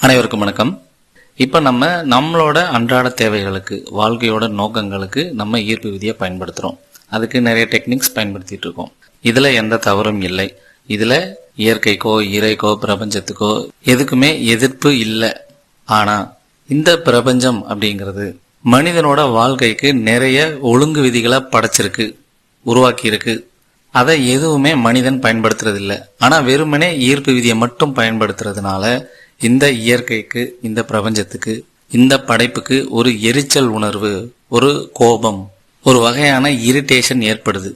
அனைவருக்கும் வணக்கம். இப்போ நம்ம நம்மளோட அன்றாட தேவைகளுக்கு வாழ்க்கையோட நோக்கங்களுக்கு நம்ம ஈர்ப்பு விதியை பயன்படுத்துகிறோம் அதுக்கு நிறைய டெக்னிக்ஸ் பயன்படுத்திட்டு இருக்கோம். இதில் எந்த தவறும் இல்லை. இதில் இயற்கைக்கோ இறைக்கோ பிரபஞ்சத்துக்கோ எதுக்குமே எதிர்ப்பு இல்லை. ஆனால் இந்த பிரபஞ்சம் அப்படிங்கிறது மனிதனோட வாழ்க்கைக்கு நிறைய ஒழுங்கு விதிகளை படைச்சிருக்கு உருவாக்கி இருக்கு அதை எதுவுமே மனிதன் பயன்படுத்துறது ஆனால் ஆனா வெறுமனே ஈர்ப்பு விதியை மட்டும் பயன்படுத்துறதுனால இந்த இயற்கைக்கு இந்த பிரபஞ்சத்துக்கு இந்த படைப்புக்கு ஒரு எரிச்சல் உணர்வு ஒரு கோபம் ஒரு வகையான இரிட்டேஷன் ஏற்படுது.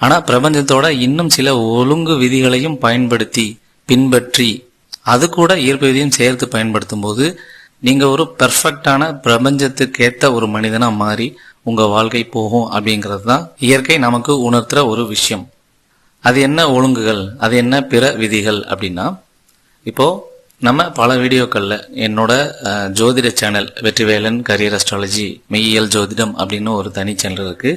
ஆனால் பிரபஞ்சத்தோட இன்னும் சில ஒழுங்கு விதிகளையும் பயன்படுத்தி பின்பற்றி அது கூட ஈர்ப்பு விதியும் சேர்த்து பயன்படுத்தும் போது நீங்கள் ஒரு பெர்ஃபெக்டான பிரபஞ்சத்துக்கேற்ற ஒரு மனிதனாக மாறி உங்கள் வாழ்க்கை போகும் அப்படிங்கிறது தான் இயற்கை நமக்கு உணர்த்துற ஒரு விஷயம். அது என்ன ஒழுங்குகள் அது என்ன பிற விதிகள் அப்படின்னா இப்போது நம்ம பல வீடியோக்களில் என்னோட ஜோதிட சேனல் வெற்றிவேலன் கரியர் அஸ்ட்ராலஜி மெய்யியல் ஜோதிடம் அப்படின்னு ஒரு தனி சேனல் இருக்கு.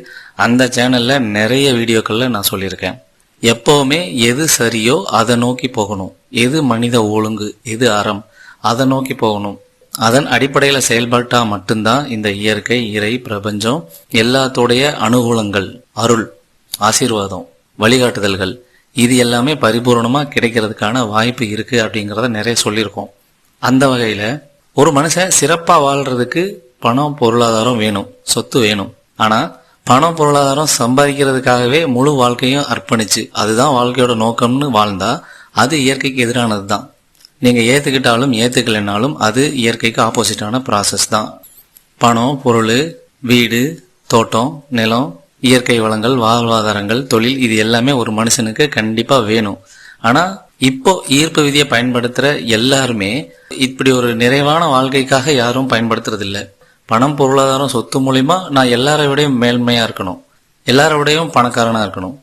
அந்த சேனல்ல நிறைய வீடியோக்களில் நான் சொல்லியிருக்கேன். எப்பவுமே எது சரியோ அதை நோக்கி போகணும். எது மனித ஒழுங்கு எது அறம் அதை நோக்கி போகணும். அதன் அடிப்படையில் செயல்பட்டா மட்டும்தான் இந்த இயற்கை இறை பிரபஞ்சம் எல்லாத்தோடைய அனுகூலங்கள் அருள் ஆசீர்வாதம் வழிகாட்டுதல்கள் இது எல்லாமே பரிபூர்ணமாக கிடைக்கிறதுக்கான வாய்ப்பு இருக்குது அப்படிங்கிறத நிறைய சொல்லியிருக்கோம். அந்த வகையில் ஒரு மனுஷன் சிறப்பாக வாழ்கிறதுக்கு பணம் பொருளாதாரம் வேணும் சொத்து வேணும். ஆனால் பணம் பொருளாதாரம் சம்பாதிக்கிறதுக்காகவே முழு வாழ்க்கையும் அர்ப்பணிச்சு அதுதான் வாழ்க்கையோட நோக்கம்னு வாழ்ந்தா அது இயற்கைக்கு எதிரானது தான். நீங்கள் ஏற்றுக்கிட்டாலும் ஏற்றுக்கலைனாலும் அது இயற்கைக்கு ஆப்போசிட்டான ப்ராசஸ் தான். பணம் பொருள் வீடு தோட்டம் நிலம் இயற்கை வளங்கள் வாழ்வாதாரங்கள் தொழில் இது எல்லாமே ஒரு மனுஷனுக்கு கண்டிப்பா வேணும். ஆனா இப்போ ஈர்ப்பு விதியை பயன்படுத்துற எல்லாருமே இப்படி ஒரு நிறைவான வாழ்க்கைக்காக யாரும் பயன்படுத்துறதில்லை. பணம் பொருளாதாரம் சொத்து மூலிமா நான் எல்லாரோடையும் மேல்மையா இருக்கணும். எல்லாரோடையும் பணக்காரனாக பணக்காரனா இருக்கணும்.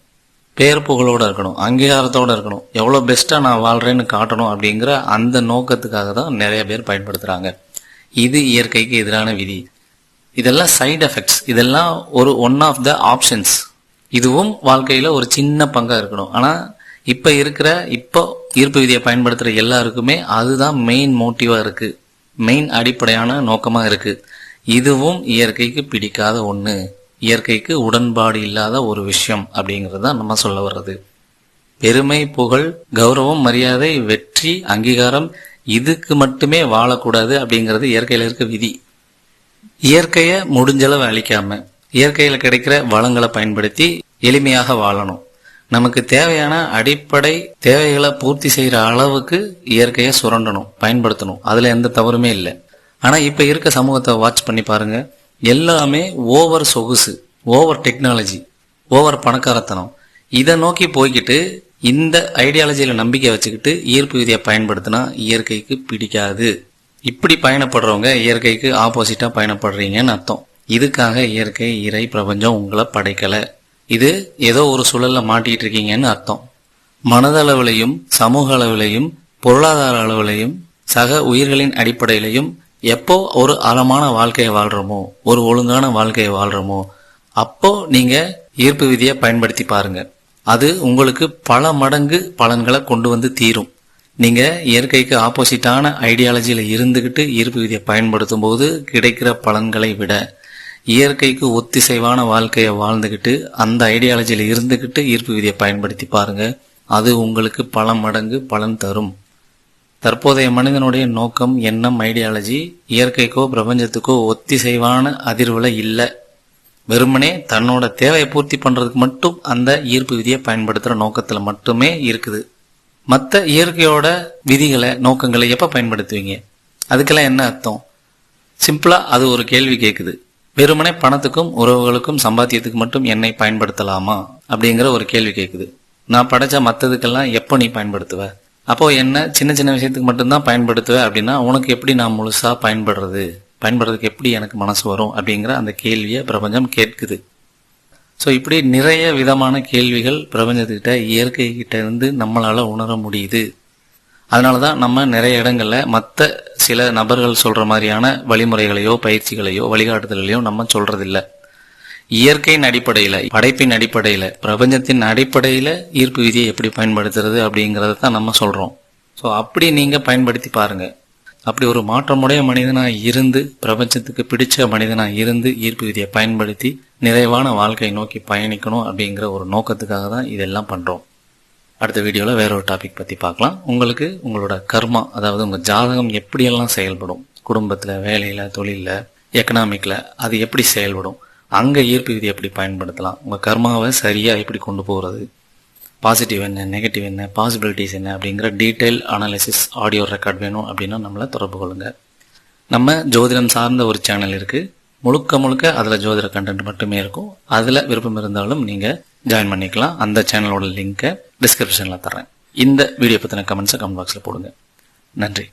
பேர் புகழோட இருக்கணும். அங்கீகாரத்தோட இருக்கணும். எவ்வளவு பெஸ்டா நான் வாழ்றேன்னு காட்டணும் அப்படிங்கிற அந்த நோக்கத்துக்காக தான் நிறைய பேர் பயன்படுத்துறாங்க. இது இயற்கைக்கு எதிரான விதி. இதெல்லாம் சைடு எஃபெக்ட்ஸ் இதெல்லாம் ஒரு ஒன் ஆஃப் த ஆப்ஷன்ஸ் இதுவும் வாழ்க்கையில் ஒரு சின்ன பங்காக இருக்கணும். ஆனால் இப்போ இருக்கிற இப்போ ஈர்ப்பு விதியை பயன்படுத்துகிற எல்லாருக்குமே அதுதான் மெயின் மோட்டிவாக இருக்குது மெயின் அடிப்படையான நோக்கமாக இருக்குது இதுவும் இயற்கைக்கு பிடிக்காத ஒன்று இயற்கைக்கு உடன்பாடு இல்லாத ஒரு விஷயம் அப்படிங்கிறது தான் நம்ம சொல்ல வர்றது. பெருமை புகழ் கௌரவம் மரியாதை வெற்றி அங்கீகாரம் இதுக்கு மட்டுமே வாழக்கூடாது அப்படிங்கிறது இயற்கையில் இருக்க விதி. இயற்கைய முடிஞ்சளவு அழிக்காம இயற்கையில கிடைக்கிற வளங்களை பயன்படுத்தி எளிமையாக வாழணும். நமக்கு தேவையான அடிப்படை தேவைகளை பூர்த்தி செய்யற அளவுக்கு இயற்கையை சுரண்டணும் பயன்படுத்தணும். அதுல எந்த தவறுமே இல்லை. ஆனா இப்ப இருக்க சமூகத்தை வாட்ச் பண்ணி பாருங்க. எல்லாமே ஓவர் சொகுசு ஓவர் டெக்னாலஜி ஓவர் பணக்காரத்தனம். இதை நோக்கி போய்கிட்டு இந்த ஐடியாலஜியில நம்பிக்கை வச்சுக்கிட்டு ஈர்ப்பு விதியை பயன்படுத்தினா இயற்கைக்கு பிடிக்காது. இப்படி பயணப்படுறவங்க இயற்கைக்கு ஆப்போசிட்டா பயணப்படுறீங்கன்னு அர்த்தம். இதுக்காக இயற்கை இறை பிரபஞ்சம் உங்களை படைக்கல. இது ஏதோ ஒரு சூழல்ல மாட்டிட்டு இருக்கீங்கன்னு அர்த்தம். மனதளவிலையும் சமூக அளவிலையும் பொருளாதார அளவிலையும் சக உயிர்களின் அடிப்படையிலையும் எப்போ ஒரு ஆழமான வாழ்க்கையை வாழ்றோமோ ஒரு ஒழுங்கான வாழ்க்கையை வாழ்றோமோ அப்போ நீங்க ஈர்ப்பு விதியை பயன்படுத்தி பாருங்க. அது உங்களுக்கு பல மடங்கு பலன்களை கொண்டு வந்து தீரும். நீங்க இயற்கைக்கு ஆப்போசிட்டான ஐடியாலஜியில இருந்துகிட்டு ஈர்ப்பு விதியை பயன்படுத்தும் போது கிடைக்கிற பலன்களை விட இயற்கைக்கு ஒத்திசைவான வாழ்க்கையை வாழ்ந்துகிட்டு அந்த ஐடியாலஜியில இருந்துகிட்டு ஈர்ப்பு விதியை பயன்படுத்தி பாருங்க. அது உங்களுக்கு பல மடங்கு பலன் தரும். தற்போதைய மனிதனுடைய நோக்கம் எண்ணம் ஐடியாலஜி இயற்கைக்கோ பிரபஞ்சத்துக்கோ ஒத்திசைவான அதிர்வுல இல்லை. வெறுமனே தன்னோட தேவையை பூர்த்தி பண்றதுக்கு மட்டும் அந்த ஈர்ப்பு விதியை பயன்படுத்துற நோக்கத்துல மட்டுமே இருக்குது. மற்ற இயற்கையோட விதிகளை நோக்கங்களை எப்ப பயன்படுத்துவீங்க? அதுக்கெல்லாம் என்ன அர்த்தம்? சிம்பிளா அது ஒரு கேள்வி கேக்குது. வெறுமனே பணத்துக்கும் உறவுகளுக்கும் சம்பாத்தியத்துக்கு மட்டும் என்னை பயன்படுத்தலாமா? அப்படிங்கிற ஒரு கேள்வி கேக்குது. நான் படைச்ச மத்ததுக்கெல்லாம் எப்போ நீ பயன்படுத்துவ? அப்போ என்ன சின்ன சின்ன விஷயத்துக்கு மட்டும்தான் பயன்படுத்துவ அப்படின்னா உனக்கு எப்படி நான் முழுசா பயன்படுறது? பயன்படுறதுக்கு எப்படி எனக்கு மனசு வரும் அப்படிங்கிற அந்த கேள்வியை பிரபஞ்சம் கேட்குது. ஸோ இப்படி நிறைய விதமான கேள்விகள் பிரபஞ்சத்துக்கிட்ட இயற்கை கிட்ட இருந்து நம்மளால் உணர முடியுது. அதனால தான் நம்ம நிறைய இடங்களில் மற்ற சில நபர்கள் சொல்கிற மாதிரியான வழிமுறைகளையோ பயிற்சிகளையோ வழிகாட்டுதல்களையோ நம்ம சொல்கிறதில்ல இயற்கையின் அடிப்படையில் படைப்பின் அடிப்படையில் பிரபஞ்சத்தின் அடிப்படையில் ஈர்ப்பு விதியை எப்படி பயன்படுத்துறது அப்படிங்கிறத தான் நம்ம சொல்கிறோம் ஸோ அப்படி நீங்கள் பயன்படுத்தி பாருங்கள் அப்படி ஒரு மாற்றமுடைய மனிதனாக இருந்து பிரபஞ்சத்துக்கு பிடிச்ச மனிதனாக இருந்து ஈர்ப்பு விதியை பயன்படுத்தி நிறைவான வாழ்க்கையை நோக்கி பயணிக்கணும் அப்படிங்கிற ஒரு நோக்கத்துக்காக தான் இதெல்லாம் பண்ணுறோம் அடுத்த வீடியோவில் வேற ஒரு டாபிக் பற்றி பார்க்கலாம். உங்களுக்கு உங்களோட கர்மா அதாவது உங்கள் ஜாதகம் எப்படியெல்லாம் செயல்படும்? குடும்பத்தில் வேலையில் தொழிலில் எக்கனாமிக்கில் அது எப்படி செயல்படும்? அங்கே ஈர்ப்பு விதி எப்படி பயன்படுத்தலாம்? உங்கள் கர்மாவை சரியாக எப்படி கொண்டு போகிறது பாசிட்டிவ் என்ன நெகட்டிவ் என்ன பாசிபிலிட்டிஸ் என்ன அப்படிங்கிற டீட்டெயில் அனாலிசிஸ் ஆடியோ ரெக்கார்ட் வேணும் அப்படின்னா நம்மளை தொடர்பு கொள்ளுங்க. நம்ம ஜோதிடம் சார்ந்த ஒரு சேனல் இருக்கு. முழுக்க முழுக்க அதில் ஜோதிட கண்டென்ட் மட்டுமே இருக்கும். அதில் விருப்பம் இருந்தாலும் நீங்கள் ஜாயின் பண்ணிக்கலாம். அந்த சேனலோட லிங்கை டிஸ்கிரிப்ஷனில் தரேன் இந்த வீடியோ பற்றின கமெண்ட்ஸை கமெண்ட் பாக்ஸில் போடுங்க. நன்றி.